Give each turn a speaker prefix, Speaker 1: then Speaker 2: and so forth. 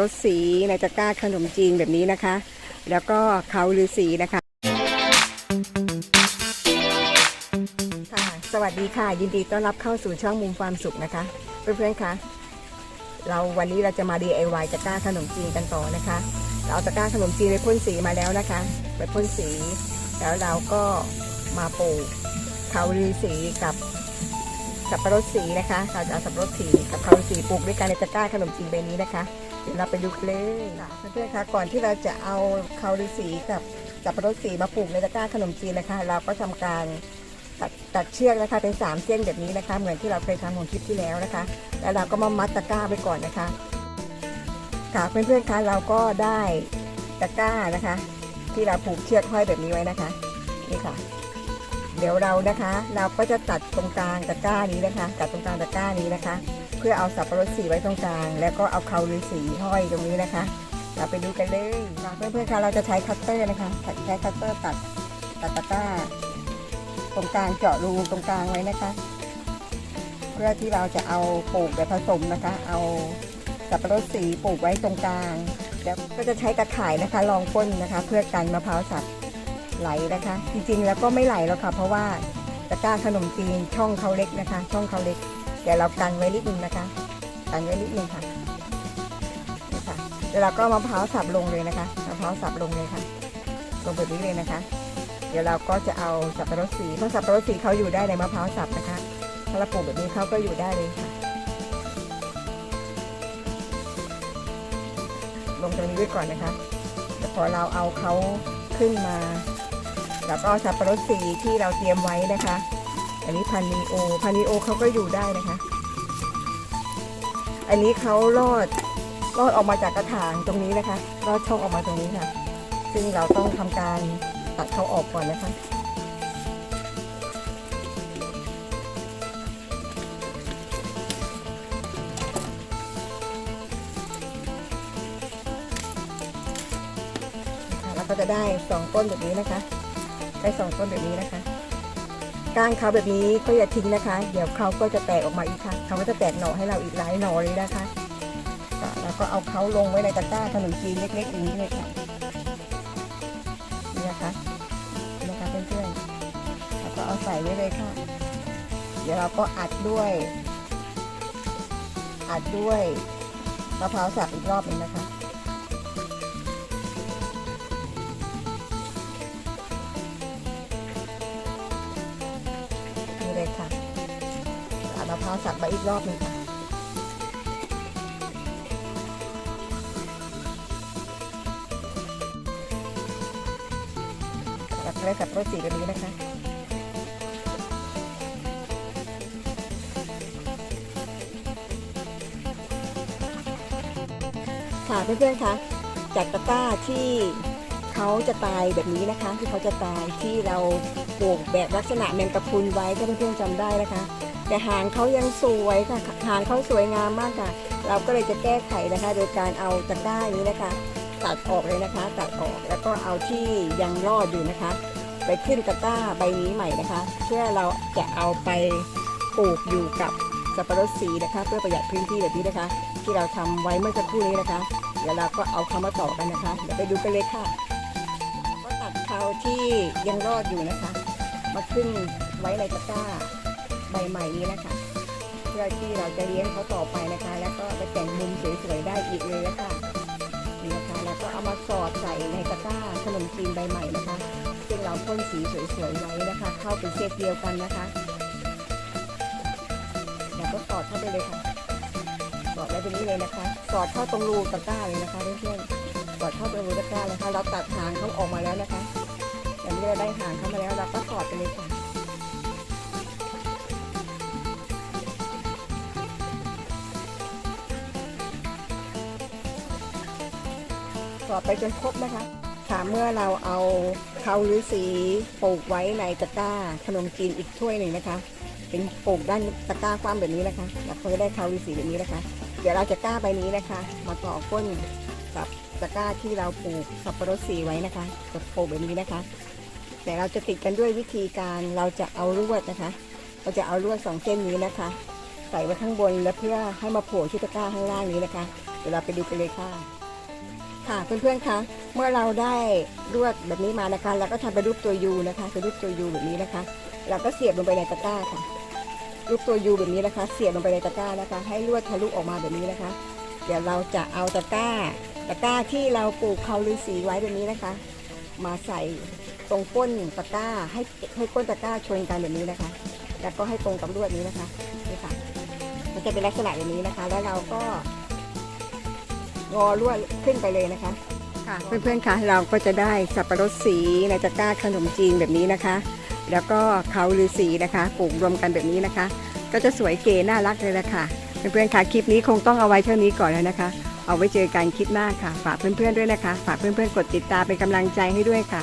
Speaker 1: รสสีในตะกร้าขนมจีนแบบนี้นะคะ แล้วก็เขาลือสีนะคะค่ะสวัสดีค่ะ ยินดีต้อนรับเข้าสู่ช่องมุมความสุขนะคะ เพื่อนๆคะเราวันนี้เราจะมา DIY ตะกร้าขนมจีนกันต่อนะคะ เราเอาตะกร้าขนมจีนไปพ่นสีมาแล้วนะคะไปพ่นสี แล้วเราก็มาปลูกเขาลือสีกับสับปะรดสีนะคะ เราจะเอาสับปะรดสีกับเขาลือสีปลูกด้วยกันในตะกร้าขนมจีนใบนี้นะคะ เดี๋ยวเราไปดูกันเลยเพื่อนๆคะก่อนที่เราจะเอาเขาฤาษีกับสับปะรดสีมาปลูกในตะกร้าขนมจีนนะคะ เราก็ทำการตัดตัดเชือกนะคะเป็นสามเส้นแบบนี้นะคะ เหมือนที่เราเคยทำของคลิปที่แล้วนะคะ แล้วเราก็มามัดตะกร้าไว้ก่อนนะคะค่ะเพื่อนๆคะเราก็ได้ตะกร้านะคะ ที่เราผูกเชือกห้อยแบบนี้ไว้นะคะนี่ค่ะ เดี๋ยวเรานะคะ เราก็จะตัดตรงกลางตะกร้านี้นะคะ ตัดตรงกลางตะกร้านี้นะคะ พื่อเอาสับปะรดสีไว้ตรงกลาง แล้วก็เอาเขาฤาษีห้อยตรงนี้นะคะ เราไปดูกันเลยเพื่อนๆคะเราจะใช้คัตเตอร์นะคะใช้คัตเตอร์ตัดตัดตะกร้า ตรงกลางเจาะรูตรงกลางไว้นะคะ เพื่อที่เราจะเอาปลูกแบบผสมนะคะ เอาสับปะรดสีปลูกไว้ตรงกลางแล้วก็จะใช้ตะข่ายนะคะรองก้นนะคะ เพื่อกันมะพร้าวสับไหลนะคะ จริงๆแล้วก็ไม่ไหลแล้วค่ะ เพราะว่าตะกร้าขนมจีนช่องเขาเล็กนะคะ ช่องเขาเล็ก เดี๋ยวเรากันไว้นิดนึงนะคะกันไว้นิดนึงค่ะนี่ค่ะเดี๋ยวเราก็มะพร้าวสับลงเลยนะคะมะพร้าวสับลงเลยค่ะ ลงแบบนี้เลยนะคะ เดี๋ยวเราก็จะเอาสับปะรดสีเพราะสับปะรดสีเขาอยู่ได้ในมะพร้าวสับนะคะถ้าเราปลูกแบบนี้เขาก็อยู่ได้เลยค่ะ ลงตรงนี้ไว้ก่อนนะคะแต่พอเราเอาเขาขึ้นมา แล้วก็สับปะรดสีที่เราเตรียมไว้นะคะ อันนี้พันนีโอพันนีโอเขาก็อยู่ได้นะคะ อันนี้เขาลอดลอดออกมาจากกระถางตรงนี้นะคะลอดช่องออกมาตรงนี้ค่ะ ซึ่งเราต้องทำการตัดเขาออกก่อนนะคะแล้วก็จะได้สองต้นแบบนี้นะคะ ได้สองต้นแบบนี้นะคะ ก้านเขาแบบนี้ก็อย่าทิ้งนะคะ เดี๋ยวเขาก็จะแตกออกมาอีกค่ะเขาก็จะแตกหน่อให้เราอีกหลายหน่อเลยนะคะแล้วก็เอาเขาลงไว้ในตะกร้าขนมจีนเล็กๆอย่างนี้เลยค่ะนี่นะคะนี่ะคะเพื่อนๆแล้วก็เอาใส่ไว้เลยค่ะ เดี๋ยวเราก็อัดด้วย อัดด้วยมะพร้าวสับอีกรอบหนึงนะคะ เอามะพร้าวสับมาอีกรอบหนึงค่ะแล้วสับปรดสีแบบนี้นะคะค่ะเพื่อนๆคะจากตะกร้าที่ เขาจะตายแบบนี้นะคะ ที่เขาจะตายที่เราปลูกแบบลักษณะแมงกะพรุนไว้ถ้าเพื่อนๆจำได้นะคะ แต่หางเขายังสวยค่ะหางเขาสวยงามมากค่ะ เราก็เลยจะแก้ไขนะคะ โดยการเอาตะกร้านี้นะคะ ตัดออกเลยนะคะ ตัดออกแล้วก็เอาที่ยังรอดอยู่นะคะ ไปขึ้นตะกร้าใบนี้ใหม่นะคะ เพื่อเราจะเอาไปปลูกอยู่กับสับปะรดสีนะคะ เพื่อประหยัดพื้นที่แบบนี้นะคะ ที่เราทำไว้เมื่อสักครู่นี้นะคะเดี๋ยวเราก็เอาเขามาต่อกันนะคะ เดี๋ยวไปดูกันเลยค่ะ ที่ยังรอดอยู่นะคะ มาขึ้นไว้ในตะกร้าใบใหม่นี้นะคะ เพื่อที่เราจะเลี้ยงเขาต่อไปนะคะ แล้วก็ไปแต่งมุมสวยๆได้อีกเลยนะคะนี่นะคะแล้วก็เอามาสอดใส่ในตะกร้าขนมจีนใบใหม่นะคะ ซึ่งเราพ่นสีสวยๆไว้นะคะ เข้าเป็นเซตเดียวกันนะคะแล้วก็สอดเข้าไปเลยค่ะสอดไว้ตรงนี้เลยนะคะ สอดเข้าตรงรูตะกร้าเลยนะคะเพื่อนๆสอดเข้าตรงรูตะกร้าเลยค่ะเราตัดหางเขาออกมาแล้วนะคะ นี้เราได้หางเข้ามาแล้วเราก็สอดไปเลยค่ะสอดไปจนครบนะคะค่ะเมื่อเราเอาเขาหรือสีปลูกไว้ในตะกร้าขนมจีนอีกถ้วยหนึ่งนะคะเป็นปลูกด้านตะกร้าคว่ำแบบนี้นะคะแล้วเขาจะได้เขาหรือสีแบบนี้นะคะ เดี๋ยวเราจะกล้าใบนี้นะคะ มาต่อก้นกับตะกร้าที่เราปลูกสับปะรดสีไว้นะคะจะปลูกแบบนี้นะคะ แต่เราจะติดกันด้วยวิธีการเราจะเอาลวดนะคะ เราจะเอาลวดสองเส้นนี้นะคะ ใส่ไว้ข้างบนแล้วเพื่อให้มาโผล่ที่ตะกร้าข้างล่างนี้นะคะ เดี๋ยวเราไปดูกันเลยค่ะ ค่ะเพื่อนๆคะเมื่อเราได้ลวดแบบนี้มานะคะเราก็ทำเป็นรูปตัวยูนะคะเป็นรูปตัวยูแบบนี้นะคะ เราก็เสียบลงไปในตะกร้าค่ะ รูปตัวยูแบบนี้นะคะ เสียบลงไปในตะกร้านะคะ ให้ลวดทะลุออกมาแบบนี้นะคะ เดี๋ยวเราจะเอาตะกร้า ตะกร้าที่เราปลูกเขาฤาษีไว้แบบนี้นะคะ มาใส่ ตรงก้นตะกร้าให้ให้ก้นตะกร้าชนกันแบบนี้นะคะ แล้วก็ให้ตรงกับลวดนี้นะคะนี่ค่ะ มันจะเป็นลักษณะแบบนี้นะคะ แล้วเราก็งอลวดขึ้นไปเลยนะคะค่ะเพื่อนๆคะเราก็จะได้สับปะรดสีในตะกร้าขนมจีนแบบนี้นะคะ แล้วก็เขาฤาษีนะคะปลูกรวมกันแบบนี้นะคะ ก็จะสวยเก๋น่ารักเลยละค่ะเพื่อนๆคะคลิปนี้คงต้องเอาไว้เท่านี้ก่อนแล้วนะคะ เอาไว้เจอกันคลิปหน้าค่ะ ฝากเพื่อนๆด้วยนะคะ ฝากเพื่อนๆกดติดตามเป็นกำลังใจให้ด้วยค่ะ